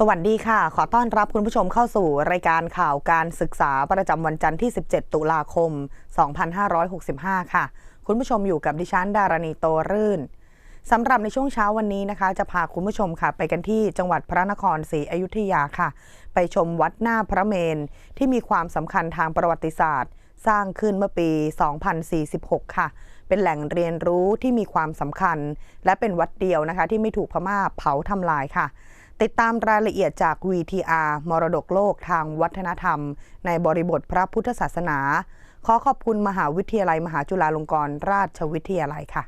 สวัสดีค่ะ ขอต้อนรับคุณผู้ชมเข้าสู่รายการข่าวการศึกษาประจำวันจันทร์ที่ 17 ตุลาคม 2565 ค่ะ คุณผู้ชมอยู่กับดิฉันดารณีโตรื่นสำหรับในช่วงเช้าวันนี้นะคะ จะพาคุณผู้ชมค่ะ ไปกันที่จังหวัดพระนครศรีอยุธยาค่ะ ไปชมวัดหน้าพระเมนที่มีความสำคัญทางประวัติศาสตร์ สร้างขึ้นเมื่อปี 2046 ค่ะ เป็นแหล่งเรียนรู้ที่มีความสำคัญ และเป็นวัดเดียวนะคะ ที่ไม่ถูกพม่าเผาทำลายค่ะ ติดตามรายละเอียดจาก VTR มรดกโลกทางวัฒนธรรม ในบริบทพระพุทธศาสนา ขอขอบคุณมหาวิทยาลัยมหาจุฬาลงกรณราชวิทยาลัยค่ะ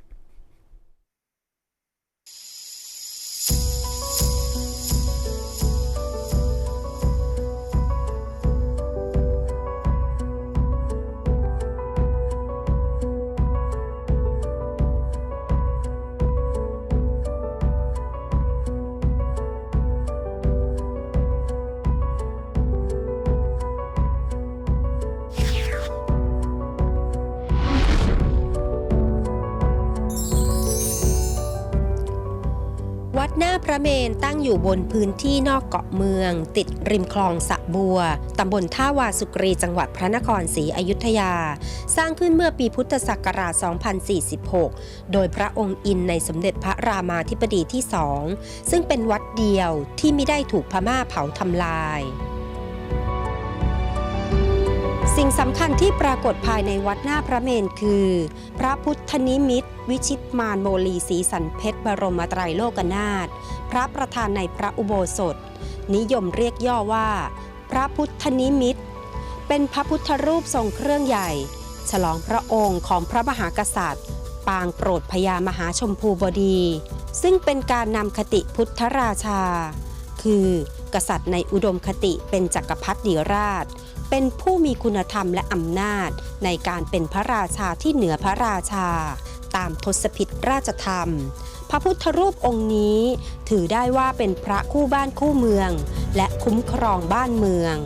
วัดหน้าพระเมนตั้งอยู่บนพื้นที่นอกเกาะเมือง ติดริมคลองสะบัว ตำบลท่าวาสุกรีจังหวัดพระนครศรีอยุธยา สร้างขึ้นเมื่อปีพุทธศักราช 2046 โดยพระองค์อินในสมเด็จพระรามาธิบดีที่สอง ซึ่งเป็นวัดเดียวที่ไม่ได้ถูกพม่าเผาทำลาย สิ่งสำคัญที่ปรากฏภายในวัดหน้าพระเมนคือ พระพุทธนิมิตวิชิตมารโมลีสีสันเพชรบรมไตรโลกนาถพระประธานในพระอุโบสถ นิยมเรียกย่อว่า พระพุทธนิมิต เป็นพระพุทธรูปทรงเครื่องใหญ่ ฉลองพระองค์ของพระมหากษัตริย์ ปางโปรดพญามหาชมพูบดี ซึ่งเป็นการนำคติพุทธราชา คือ กษัตริย์ในอุดมคติเป็นจักรพรรดิราช เป็นผู้มีคุณธรรมและอำนาจ ในการเป็นพระราชาที่เหนือพระราชา ตามทศพิธราชธรรม พระพุทธรูปองค์นี้ ถือได้ว่าเป็นพระคู่บ้านคู่เมือง และคุ้มครองบ้านเมือง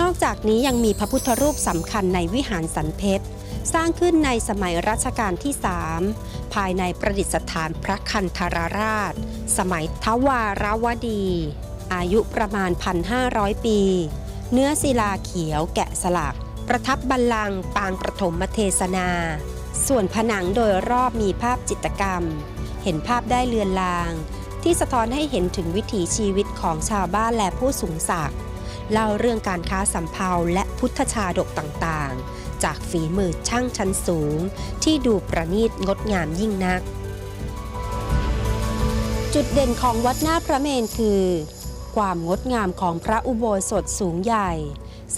นอกจากนี้ยังมีพระพุทธรูปสำคัญในวิหารสันเพชรสร้างขึ้นในสมัยรัชกาลที่3ภายในประดิษฐานพระคันธารราช สมัยทวารวดี อายุประมาณ 1,500 ปี เนื้อศิลาเขียวแกะสลัก ประทับบัลลังก์ปางประถมเทศนา ส่วนผนังโดยรอบมีภาพจิตรกรรม เห็นภาพได้เลือนลาง ที่สะท้อนให้เห็นถึงวิถีชีวิตของชาวบ้านและผู้สูงศักดิ์เล่าเรื่องการค้าสำเภาและพุทธชาดกต่างๆ จากฝีมือช่างชั้นสูง ที่ดูประณีตงดงามยิ่งนัก จุดเด่นของวัดหน้าพระเมนคือ ความงดงามของพระอุโบสถสูงใหญ่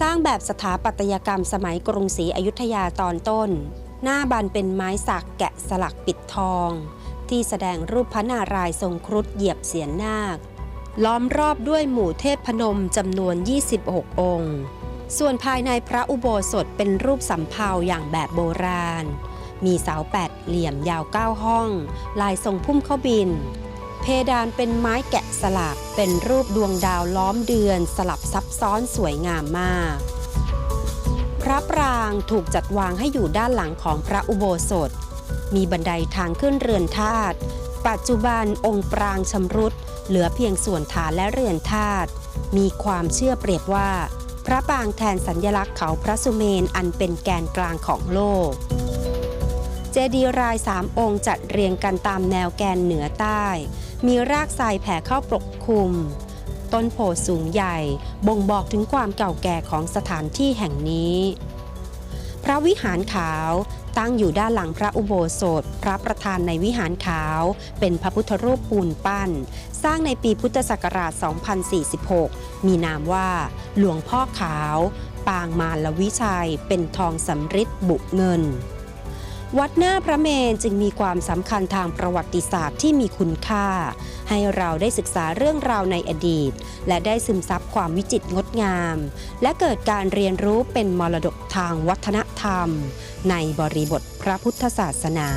สร้างแบบสถาปัตยกรรมสมัยกรุงศรีอยุธยาตอนต้น หน้าบานเป็นไม้สักแกะสลักปิดทอง ที่แสดงรูปพระนารายณ์ทรงครุฑเหยียบเสียนนาค ล้อมรอบด้วยหมู่เทพพนมจำนวน 26 องค์ ส่วนภายในพระอุโบสถเป็นรูปสำเภาอย่างแบบโบราณ มีเสาแปดเหลี่ยมยาวเก้าห้อง ลายทรงพุ่มเข้าบิน เพดานเป็นไม้แกะสลัก เป็นรูปดวงดาวล้อมเดือนสลับซับซ้อนสวยงามมาก พระปรางถูกจัดวางให้อยู่ด้านหลังของพระอุโบสถ มีบันไดทางขึ้นเรือนธาตุ ปัจจุบันองค์ปรางชำรุด เหลือเพียงส่วนฐานและเรือนธาตุ มีความเชื่อเปรียบว่า พระปรางแทนสัญลักษณ์เขาพระสุเมนอันเป็นแกนกลางของโลกเจดีย์รายสามองค์จัดเรียงกันตามแนวแกนเหนือใต้ มีรากทรายแผ่เข้าปกคลุม ต้นโพสูงใหญ่บ่งบอกถึงความเก่าแก่ของสถานที่แห่งนี้ พระวิหารขาวตั้งอยู่ด้านหลังพระอุโบสถ พระประธานในวิหารขาว เป็นพระพุทธรูปปูนปั้น สร้างในปีพุทธศักราช 2046 มีนามว่า หลวงพ่อขาว ปางมารวิชัย เป็นทองสำริดบุเงิน วัดหน้าพระเมนจึงมีความสำคัญทางประวัติศาสตร์ที่มีคุณค่า ให้เราได้ศึกษาเรื่องราวในอดีต และได้ซึมซับความวิจิตรงดงาม และเกิดการเรียนรู้เป็นมรดกทางวัฒนธรรม ในบริบทพระพุทธศาสนา